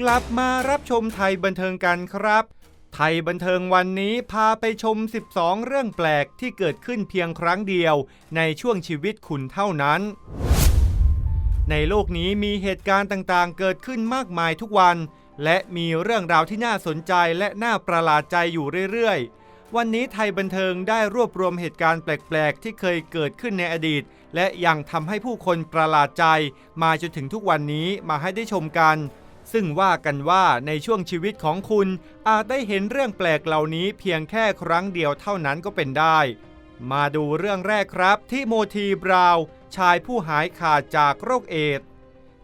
กลับมารับชมไทยบันเทิงกันครับ ไทยบันเทิงวันนี้พาไปชม 12 เรื่องแปลกที่เกิดขึ้นเพียงครั้งเดียว ในช่วงชีวิตคุณเท่านั้น ในโลกนี้มีเหตุการณ์ต่างๆ เกิดขึ้นมากมายทุกวัน และมีเรื่องราวที่น่าสนใจและน่าประหลาดใจอยู่เรื่อยๆ วันนี้ไทยบันเทิงได้รวบรวมเหตุการณ์แปลก ๆ ที่เคยเกิดขึ้นในอดีต และยังทำให้ผู้คนประหลาดใจ มาจนถึงทุกวันนี้มาให้ได้ชมกัน ซึ่งว่ากันว่าในช่วงชีวิตของคุณอาจได้เห็นเรื่องแปลกเหล่านี้เพียงแค่ครั้งเดียวเท่านั้นก็เป็นได้ มาดูเรื่องแรกครับที่โมทีบราวน์ชายผู้หายขาดจากโรคเอดส์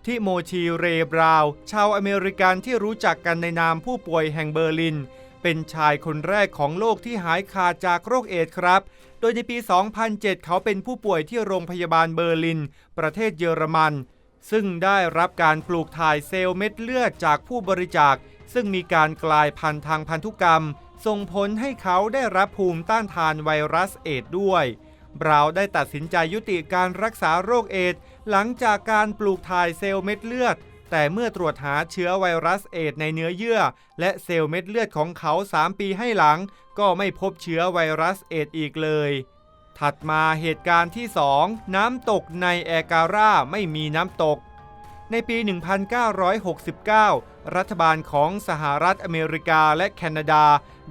ที่โมทีเรบราวน์ชาวอเมริกันที่รู้จักกันในนามผู้ป่วยแห่งเบอร์ลิน เป็นชายคนแรกของโลกที่หายขาดจากโรคเอดส์ครับ โดยในปี 2007 เขาเป็นผู้ป่วยที่โรงพยาบาลเบอร์ลิน ประเทศเยอรมัน ซึ่งได้รับการปลูกถ่ายเซลล์เม็ดเลือดจากผู้บริจาค ซึ่งมีการกลายพันธุ์ทางพันธุกรรม ส่งผลให้เขาได้รับภูมิต้านทานไวรัสเอดด้วย บราวน์ได้ตัดสินใจยุติการรักษาโรคเอดหลังจากการปลูกถ่ายเซลล์เม็ดเลือด แต่เมื่อตรวจหาเชื้อไวรัสเอดในเนื้อเยื่อ และเซลล์เม็ดเลือดของเขา 3 ปีให้หลัง ก็ไม่พบเชื้อไวรัสเอดอีกเลย ถัดมาเหตุการณ์ที่ 2 น้ำตกในแอการ่าไม่มีน้ำตก ในปี 1969 รัฐบาลของสหรัฐอเมริกาและแคนาดา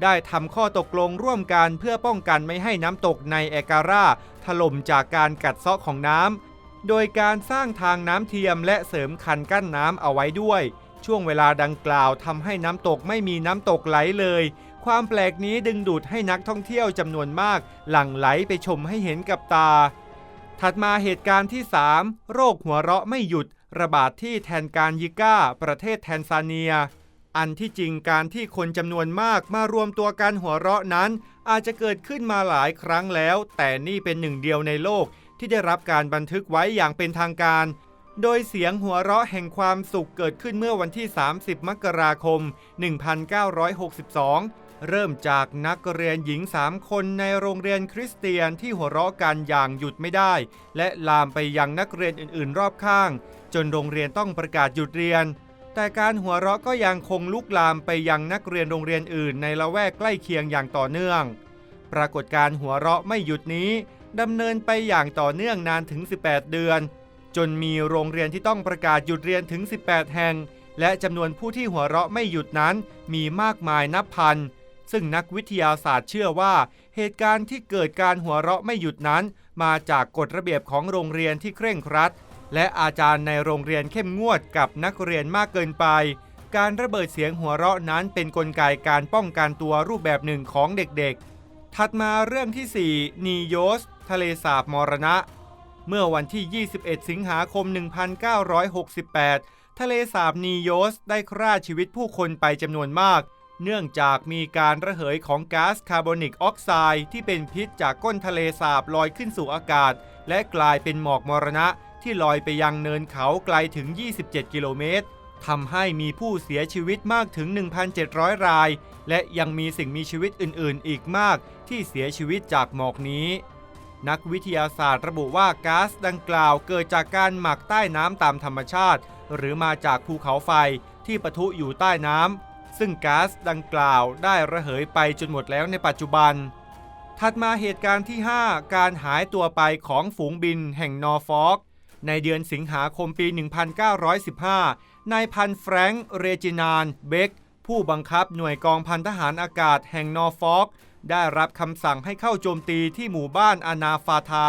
ได้ทำข้อตกลงร่วมกันเพื่อป้องกันไม่ให้น้ำตกในแอการ่าถล่มจากการกัดเซาะของน้ำ โดยการสร้างทางน้ำเทียมและเสริมคันกั้นน้ำเอาไว้ด้วย ช่วงเวลาดังกล่าวทำให้น้ำตกไม่มีน้ำตกไหลเลย ความแปลกนี้ดึงดูดให้นักท่องเที่ยวจำนวนมาก หลั่งไหลไปชมให้เห็นกับตา ถัดมาเหตุการณ์ที่ 3 โรคหัวเราะไม่หยุด ระบาดที่แทนการยิก้า ประเทศแทนซาเนีย อันที่จริงการที่คนจำนวนมากมารวมตัวกันหัวเราะนั้น อาจจะเกิดขึ้นมาหลายครั้งแล้ว แต่นี่เป็นหนึ่งเดียวในโลกที่ได้รับการบันทึกไว้อย่างเป็นทางการโดยเสียงหัวเราะแห่งความสุขเกิดขึ้นเมื่อวันที่ 30 มกราคม 1962 เริ่มจากนักเรียนหญิง 3 คนในโรงเรียนคริสเตียนที่หัวเราะกันอย่างหยุดไม่ได้ และลามไปยังนักเรียนอื่นๆ รอบข้าง จนโรงเรียนต้องประกาศหยุดเรียน แต่การหัวเราะก็ยังคงลุกลามไปยังนักเรียนโรงเรียนอื่น ในละแวกใกล้เคียงอย่างต่อเนื่อง ปรากฏการหัวเราะไม่หยุดนี้ดำเนินไปอย่างต่อเนื่องนานถึง 18 เดือน จนมีโรงเรียนที่ต้องประกาศหยุดเรียนถึง 18 แห่ง และจำนวนผู้ที่หัวเราะไม่หยุดนั้นมีมากมายนับพัน ซึ่งนักวิทยาศาสตร์เชื่อว่า เหตุการณ์ที่เกิดการหัวเราะไม่หยุดนั้น มาจากกฎระเบียบของโรงเรียนที่เคร่งครัด และอาจารย์ในโรงเรียนเข้มงวดกับนักเรียนมากเกินไป การระเบิดเสียงหัวเราะนั้นเป็นนกลไกการป้องกันตัวรูปแบบหนึ่งของเด็กๆ ถัดมาเรื่องที่ 4 นีโยส ทะเลสาบมรณะ เมื่อวันที่ 21 สิงหาคม 1968 ทะเลสาบนีโยสได้ฆ่าชีวิตผู้คนไปจำนวนมาก เนื่องจากมีการระเหยของก๊าซคาร์บอนิกออกไซด์ที่เป็นพิษจากก้นทะเลสาบลอยขึ้นสู่อากาศ และกลายเป็นหมอกมรณะที่ลอยไปยังเนินเขาไกลถึง 27 กิโลเมตรทำให้มีผู้เสียชีวิตมากถึง 1,700 ราย และยังมีสิ่งมีชีวิตอื่น ๆ อีกมากที่เสียชีวิตจากหมอกนี้ นักวิทยาศาสตร์ระบุว่าก๊าซดังกล่าวเกิดจากการหมักใต้น้ำตามธรรมชาติ หรือมาจากภูเขาไฟที่ปะทุอยู่ใต้น้ำ ซึ่งก๊าซดังกล่าวได้ระเหยไปจนหมดแล้วในปัจจุบัน ถัดมาเหตุการณ์ที่ 5 การหายตัวไปของฝูงบินแห่งนอร์ฟอกในเดือนสิงหาคมปี 1915 นายพันแฟรงค์เรจินานเบกผู้บังคับหน่วยกองพันทหารอากาศแห่งนอร์ฟอกได้รับคำสั่งให้เข้าโจมตีที่หมู่บ้านอานาฟาทา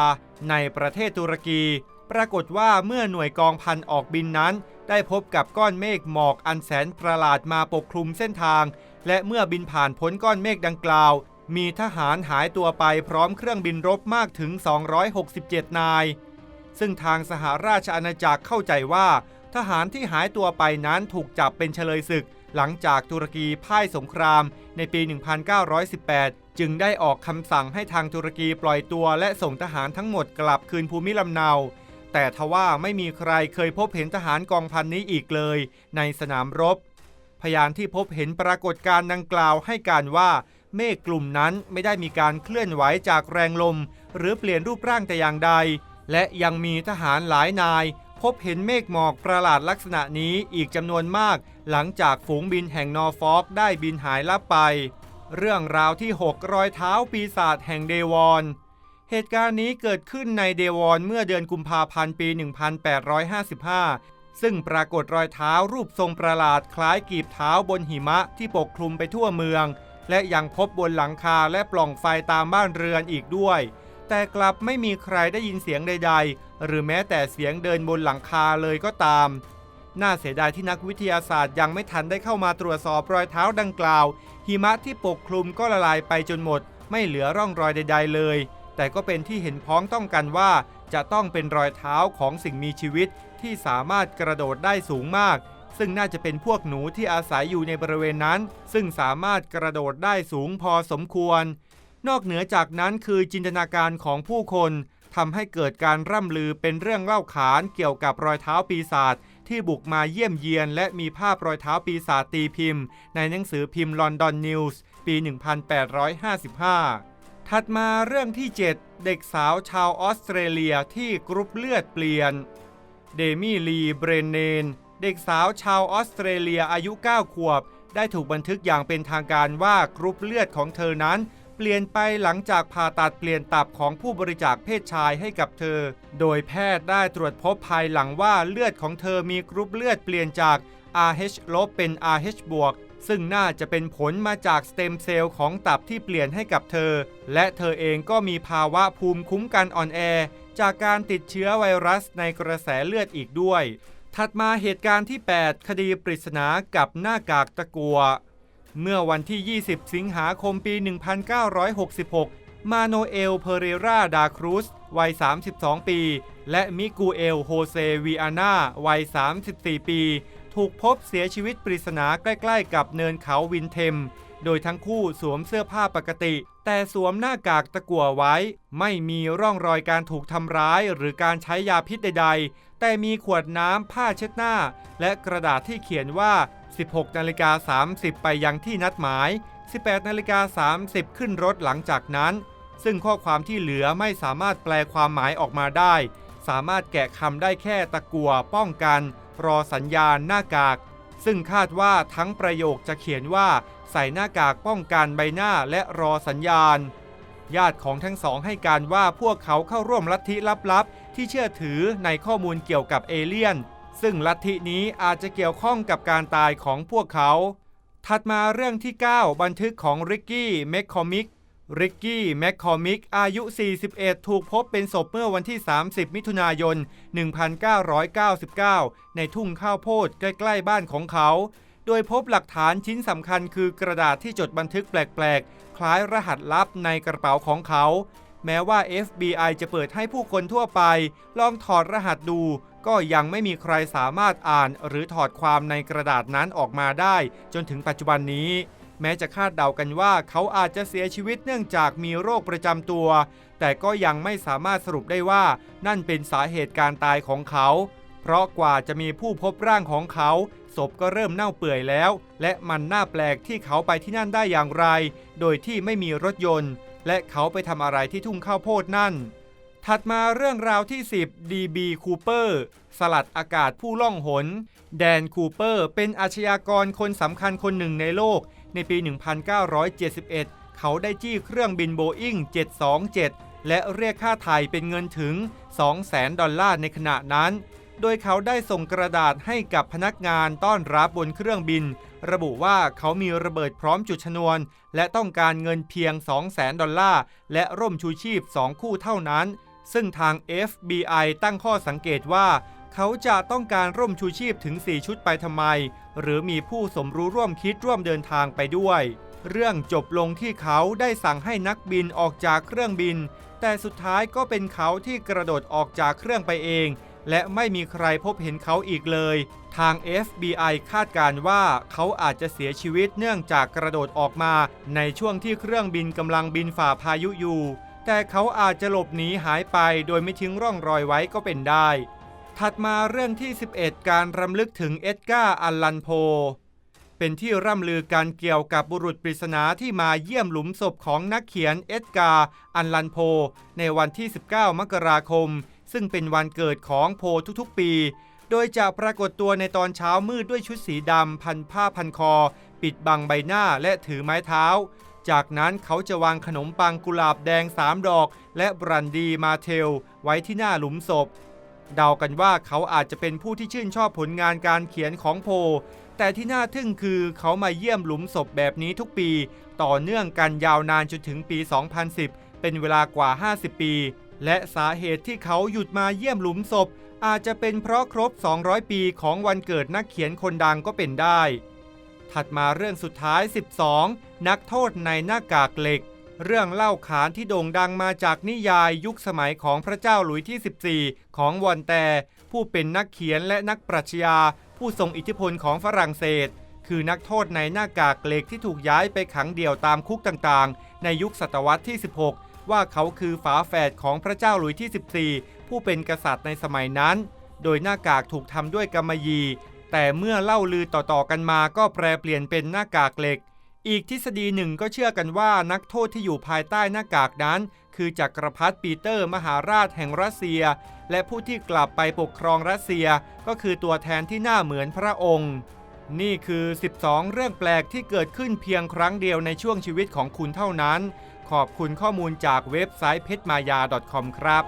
ในประเทศตุรกี ปรากฏว่าเมื่อหน่วยกองพันออกบินนั้น ได้พบกับก้อนเมฆหมอกอันแสนประหลาดมาปกคลุมเส้นทาง และเมื่อบินผ่านพ้นก้อนเมฆดังกล่าว มีทหารหายตัวไปพร้อมเครื่องบินรบมากถึง 267 นาย ซึ่งทางสหราชอาณาจักรเข้าใจว่า ทหารที่หายตัวไปนั้นถูกจับเป็นเฉลยศึก หลังจากตุรกีพ่ายสงคราม ในปี 1918 จึงได้ออกคำสั่งให้ทางตุรกีปล่อยตัวและส่งทหารทั้งหมดกลับคืนภูมิลำเนา แต่ทว่าไม่มีใครเคยพบเห็นทหารกองพันนี้อีกเลย ในสนามรบ พยานที่พบเห็นปรากฏการณ์ดังกล่าวให้การว่าเมฆกลุ่มนั้นไม่ได้มีการเคลื่อนไหวจากแรงลม หรือเปลี่ยนรูปร่างแต่อย่างใด และยังมีทหารหลายนาย พบเห็นเมฆหมอกประหลาดลักษณะนี้อีกจำนวนมาก หลังจากฝูงบินแห่งนอร์ฟอกได้บินหายลับไป เรื่องราวที่ 6 รอยเท้าปีศาจแห่งเดวอน เหตุการณ์นี้เกิดขึ้นในเดวอนเมื่อเดือนกุมภาพันธ์ปี 1855 ซึ่งปรากฏรอยเท้ารูปทรงประหลาดคล้ายกีบเท้าบนหิมะที่ปกคลุมไปทั่วเมือง และยังพบบนหลังคาและปล่องไฟตามบ้านเรือนอีกด้วย แต่กลับไม่มีใครได้ยินเสียงใด ๆ หรือแม้แต่เสียงเดินบนหลังคาเลยก็ตาม น่าเสียดายที่นักวิทยาศาสตร์ยังไม่ทันได้เข้ามาตรวจสอบรอยเท้าดังกล่าว หิมะที่ปกคลุมก็ละลายไปจนหมด ไม่เหลือร่องรอยใด ๆ เลย แต่ก็เป็นที่เห็นพ้องต้องกันว่าจะต้องเป็นรอยเท้าของสิ่งมีชีวิตที่สามารถกระโดดได้สูงมาก ซึ่งน่าจะเป็นพวกหนูที่อาศัยอยู่ในบริเวณนั้น ซึ่งสามารถกระโดดได้สูงพอสมควร นอกเหนือจากนั้นคือจินตนาการของผู้คนทำให้เกิดการร่ำลือเป็นเรื่องเล่าขานเกี่ยวกับรอยเท้าปีศาจที่บุกมาเยี่ยมเยียน และมีภาพรอยเท้าปีศาจตีพิมพ์ ในหนังสือพิมพ์ลอนดอนนิวส์ปี 1855 ถัดมาเรื่องที่ 7 เด็กสาวชาวออสเตรเลียที่กรุ๊ปเลือดเปลี่ยน เดมี่ลีเบรนเนน เด็กสาวชาวออสเตรเลียอายุ 9 ขวบ ได้ถูกบันทึกอย่างเป็นทางการว่ากรุ๊ปเลือดของเธอนั้น เปลี่ยนไปหลังจากผ่าตัดเปลี่ยนตับของผู้บริจาคเพศชายให้กับเธอ โดยแพทย์ได้ตรวจพบภายหลังว่าเลือดของเธอมีกรุ๊ปเลือดเปลี่ยนจาก RH ลบเป็น RH บวก ซึ่งน่าจะเป็นผลมาจากสเต็มเซลล์ของตับที่เปลี่ยนให้กับเธอ และเธอเองก็มีภาวะภูมิคุ้มกันอ่อนแอ จากการติดเชื้อไวรัสในกระแสเลือดอีกด้วย ถัดมาเหตุการณ์ที่ 8 คดีปริศนากับหน้ากากตะกัว เมื่อวันที่ 20 สิงหาคมปี 1966 มาโนเอล เพเรรา ดาครูส วัย 32 ปี และมิกูเอล โฮเซวีอานาวัย 34 ปี ถูกพบเสียชีวิตปริศนาใกล้ ๆ กับเนินเขาวินเทม โดยทั้งคู่สวมเสื้อผ้าปกติ แต่สวมหน้ากากตะกั่วไว้ ไม่มีร่องรอยการถูกทำร้ายหรือการใช้ยาพิษใด ๆ แต่มีขวดน้ำผ้าเช็ดหน้า และกระดาษที่เขียนว่า 16นาฬิกา30 ไปยังที่นัดหมาย 18นาฬิกา30 ขึ้นรถหลังจากนั้น ซึ่งข้อความที่เหลือไม่สามารถแปลความหมายออกมาได้ สามารถแกะคำได้แค่ตะกัวป้องกัน รอสัญญาณหน้ากาก ซึ่งคาดว่าทั้งประโยคจะเขียนว่า ใส่หน้ากากป้องกันใบหน้าและรอสัญญาณ ญาติของทั้งสองให้การว่าพวกเขาเข้าร่วมลัทธิลับๆ ที่เชื่อถือในข้อมูลเกี่ยวกับเอเลี่ยน ซึ่งลัทธินี้อาจจะเกี่ยวข้องกับการตายของพวกเขา ถัดมาเรื่องที่ 9 บันทึกของริกกี้แมคคอมิก ริกกี้ แมคคอมิก อายุ 41 ถูกพบเป็นศพเมื่อวันที่ 30 มิถุนายน 1999 ในทุ่งข้าวโพดใกล้ ๆ บ้านของเขา โดยพบหลักฐานชิ้นสำคัญคือกระดาษที่จดบันทึกแปลก ๆ คล้ายรหัสลับในกระเป๋าของเขา แม้ว่า FBI จะเปิดให้ผู้คนทั่วไป ลองถอดรหัสดู ก็ยังไม่มีใครสามารถอ่าน หรือถอดความในกระดาษนั้นออกมาได้ จนถึงปัจจุบันนี้ แม้จะคาดเดากันว่าเขาอาจจะเสียชีวิตเนื่องจากมีโรคประจำตัว แต่ก็ยังไม่สามารถสรุปได้ว่านั่นเป็นสาเหตุการตายของเขา เพราะกว่าจะมีผู้พบร่างของเขา ศพก็เริ่มเน่าเปื่อยแล้ว และมันน่าแปลกที่เขาไปที่นั่นได้อย่างไร โดยที่ไม่มีรถยนต์ และเขาไปทำอะไรที่ทุ่งข้าวโพดนั่นถัดมาเรื่องราวที่ 10 DB Cooper สลัดอากาศผู้ล่องหน แดนคูเปอร์เป็นอาชญากรคนสำคัญคนหนึ่งในโลก ในปี 1971 เขาได้จี้เครื่องบินโบอิง727 และเรียกค่าไถ่เป็นเงินถึง 200,000 ดอลลาร์ในขณะนั้น โดยเขาได้ส่งกระดาษให้กับพนักงานต้อนรับบนเครื่องบิน ระบุว่าเขามีระเบิดพร้อมจุดชนวน และต้องการเงินเพียง 200,000 ดอลลาร์ และร่มชูชีพ 2 คู่เท่านั้น ซึ่งทาง FBI ตั้งข้อสังเกตว่า เขาจะต้องการร่มชูชีพถึง 4 ชุดไปทำไม หรือมีผู้สมรู้ร่วมคิดร่วมเดินทางไปด้วย เรื่องจบลงที่เขาได้สั่งให้นักบินออกจากเครื่องบิน แต่สุดท้ายก็เป็นเขาที่กระโดดออกจากเครื่องไปเอง และไม่มีใครพบเห็นเขาอีกเลย ทาง FBI คาดการณ์ว่าเขาอาจจะเสียชีวิตเนื่องจากกระโดดออกมาในช่วงที่เครื่องบินกำลังบินฝ่าพายุอยู่ แต่เขาอาจจะหลบหนีหายไปโดยไม่ทิ้งร่องรอยไว้ก็เป็นได้ ถัดมาเรื่องที่ 11 การรำลึกถึงเอ็ดการ์ อัลลันโพ เป็นที่ร่ำลือการเกี่ยวกับบุรุษปริศนาที่มาเยี่ยมหลุมศพของนักเขียนเอ็ดการ์ อัลลันโพ ในวันที่ 19 มกราคม ซึ่งเป็นวันเกิดของโพทุกๆ ปี โดยจะปรากฏตัวในตอนเช้ามืดด้วยชุดสีดำพันผ้าพันคอ ปิดบังใบหน้าและถือไม้เท้า จากนั้นเขาจะวางขนมปังกุหลาบแดงสามดอก และบรันดีมาเทลไว้ที่หน้าหลุมศพ เดากันว่าเขาอาจจะเป็นผู้ที่ชื่นชอบผลงานการเขียนของโพ แต่ที่น่าทึ่งคือเขามาเยี่ยมหลุมศพแบบนี้ทุกปี ต่อเนื่องกันยาวนานจนถึงปี 2010 เป็นเวลากว่า 50 ปี และสาเหตุที่เขาหยุดมาเยี่ยมหลุมศพ อาจจะเป็นเพราะครบ 200 ปีของวันเกิดนักเขียนคนดังก็เป็นได้ ถัดมาเรื่องสุดท้าย 12 นักโทษในหน้ากากเหล็ก เรื่องเล่าขานที่โด่งดังมาจากนิยายยุคสมัยของพระเจ้าหลุยที่ 14 ของวอนแต ผู้เป็นนักเขียนและนักปรัชญา ผู้ทรงอิทธิพลของฝรั่งเศส คือนักโทษในหน้ากากเหล็กที่ถูกย้ายไปขังเดี่ยวตามคุกต่างๆ ในยุคศตวรรษที่ 16 ว่าเขาคือฝาแฝดของพระเจ้าหลุยที่ 14 ผู้เป็นกษัตริย์ในสมัยนั้น โดยหน้ากากถูกทำด้วยกำมะหยี่แต่เมื่อเล่าลือต่อๆกันมาก็แปลเปลี่ยนเป็นหน้ากากเหล็ก อีกทฤษฎีหนึ่งก็เชื่อกันว่านักโทษที่อยู่ภายใต้หน้ากากนั้น คือจักรพรรดิปีเตอร์มหาราชแห่งรัสเซีย และผู้ที่กลับไปปกครองรัสเซีย ก็คือตัวแทนที่หน้าเหมือนพระองค์ นี่คือ 12 เรื่องแปลกที่เกิดขึ้นเพียงครั้งเดียวในช่วงชีวิตของคุณเท่านั้น ขอบคุณข้อมูลจากเว็บไซต์เพชรมายา .com ครับ